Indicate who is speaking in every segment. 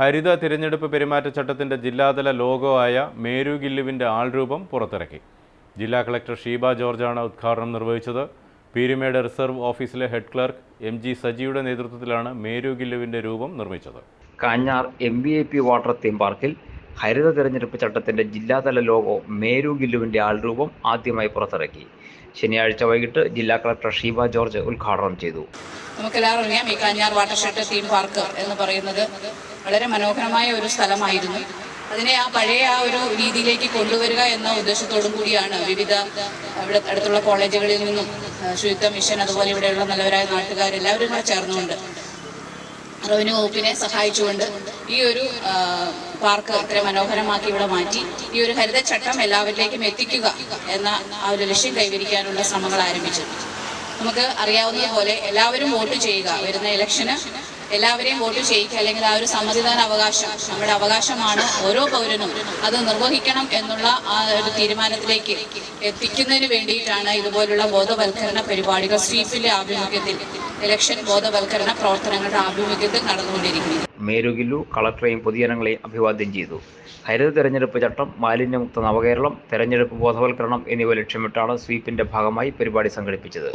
Speaker 1: ഹരിത തിരഞ്ഞെടുപ്പ് പെരുമാറ്റച്ചട്ടത്തിന്റെ ജില്ലാതല ലോഗോ ആയ മേരു ഗില്ലുവിന്റെ ആൾരൂപം പുറത്തിറക്കി. ജില്ലാ കളക്ടർ ഷീബ ജോർജാണ് ഉദ്ഘാടനം നിർവഹിച്ചത്. പീരുമേട് റിസർവ് ഓഫീസിലെ ഹെഡ് ക്ലർക്ക് എം ജി സജിയുടെ നേതൃത്വത്തിലാണ് മേരു ഗില്ലുവിന്റെ രൂപം നിർമ്മിച്ചത്.
Speaker 2: Kanjar M A P water theme പാർക്കിൽ ഹരിത തെരഞ്ഞെടുപ്പ് ചട്ടത്തിന്റെ ജില്ലാതല ലോഗോ മേരു ഗില്ലുവിന്റെ ആൾരൂപം ആദ്യമായി പുറത്തിറക്കി. ശനിയാഴ്ച വൈകിട്ട് ജില്ലാ കളക്ടർ ഷീബ ജോർജ് ഉദ്ഘാടനം ചെയ്തു.
Speaker 3: നമുക്കെല്ലാവരും അറിയാം ഈ കാഞ്ഞാർ വാട്ടർഷെഡ് തീം പാർക്ക് എന്ന് പറയുന്നത് വളരെ മനോഹരമായ ഒരു സ്ഥലമായിരുന്നു. അതിനെ ആ പഴയ ആ ഒരു രീതിയിലേക്ക് കൊണ്ടുവരിക എന്ന ഉദ്ദേശത്തോടും കൂടിയാണ് വിവിധ ഇവിടെ അടുത്തുള്ള കോളേജുകളിൽ നിന്നും ശുചിത്വ മിഷൻ അതുപോലെ ഇവിടെയുള്ള നല്ലവരായ നാട്ടുകാരെല്ലാവരും കൂടെ ചേർന്നുകൊണ്ട് റവന്യൂ വകുപ്പിനെ സഹായിച്ചുകൊണ്ട് ഈ ഒരു പാർക്ക് ഇത്ര മനോഹരമാക്കി ഇവിടെ മാറ്റി. ഈ ഒരു ഹരിതച്ചട്ടം എല്ലാവരിലേക്കും എത്തിക്കുക എന്ന ആ ഒരു ലക്ഷ്യം കൈവരിക്കാനുള്ള ശ്രമങ്ങൾ ആരംഭിച്ചു. നമുക്ക് അറിയാവുന്നതുപോലെ എല്ലാവരും വോട്ട് ചെയ്യുക വരുന്ന ഇലക്ഷന് എല്ലാവരെയും വോട്ട് ചെയ്യിക്കുക അല്ലെങ്കിൽ ആ ഒരു സമ്മതിദാന അവകാശം നമ്മുടെ അവകാശമാണ് ഓരോ പൗരനും അത് നിർവഹിക്കണം എന്നുള്ള ആ ഒരു തീരുമാനത്തിലേക്ക് എത്തിക്കുന്നതിന് വേണ്ടിയിട്ടാണ് ഇതുപോലുള്ള ബോധവൽക്കരണ പരിപാടികൾ സ്വീപ്പിന്റെ ആഭിമുഖ്യത്തിൽ ഇലക്ഷൻ ബോധവൽക്കരണ പ്രവർത്തനങ്ങളുടെ ആഭിമുഖ്യത്തിൽ നടന്നുകൊണ്ടിരിക്കുന്നത്.
Speaker 2: മേരുഗില്ലു കളക്ടറേയും പൊതുജനങ്ങളെയും അഭിവാദ്യം ചെയ്തു. ഹരിത തെരഞ്ഞെടുപ്പ് ചട്ടം മാലിന്യമുക്ത നവകേരളം തെരഞ്ഞെടുപ്പ് ബോധവൽക്കരണം എന്നിവ ലക്ഷ്യമിട്ടാണ് സ്വീപ്പിന്റെ ഭാഗമായി പരിപാടി സംഘടിപ്പിച്ചത്.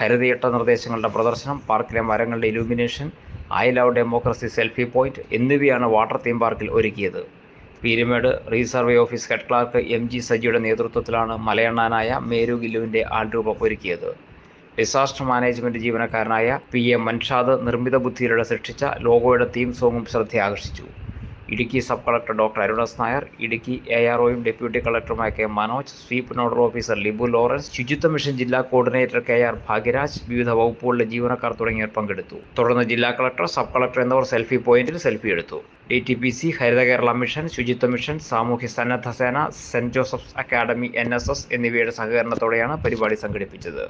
Speaker 2: ഹരിതയട്ട നിർദ്ദേശങ്ങളുടെ പ്രദർശനം പാർക്കിലെ മരങ്ങളുടെ illumination I love democracy selfie point എന്നിവയാണ് വാട്ടർ തീം പാർക്കിൽ ഒരുക്കിയത്. Peerumedu resurvey office head clerk M G സജിയുടെ നേതൃത്വത്തിലാണ് മലയണ്ണാനായ മേരു ഗില്ലുവിന്റെ ആൾരൂപം ഒരുക്കിയത്. ഡിസാസ്റ്റർ മാനേജ്മെന്റ് ജീവനക്കാരനായ പി എം മൻഷാദ് നിർമ്മിത ബുദ്ധിയിലൂടെ സൃഷ്ടിച്ച ലോഗോയുടെ തീം സോങ്ങും ശ്രദ്ധയാകർഷിച്ചു. Idukki sub collector doctor Arun S Nair Idukki A R ഒയും deputy കളക്ടറുമായ K Manoj sweep nodal officer Libu Lawrence ശുചിത്വ മിഷൻ ജില്ലാ കോർഡിനേറ്റർ കെ ആർ ഭാഗ്യരാജ് വിവിധ വകുപ്പുകളിലെ ജീവനക്കാർ തുടങ്ങിയവർ പങ്കെടുത്തു. തുടർന്ന് ജില്ലാ കളക്ടർ സബ് കളക്ടർ എന്നിവർ സെൽഫി പോയിന്റിൽ സെൽഫി എടുത്തു. D T P C Haritha Kerala mission ശുചിത്വ മിഷൻ സാമൂഹ്യ സന്നദ്ധ സേന Saint Joseph's academy N S S എന്നിവയുടെ സഹകരണത്തോടെയാണ് പരിപാടി സംഘടിപ്പിച്ചത്.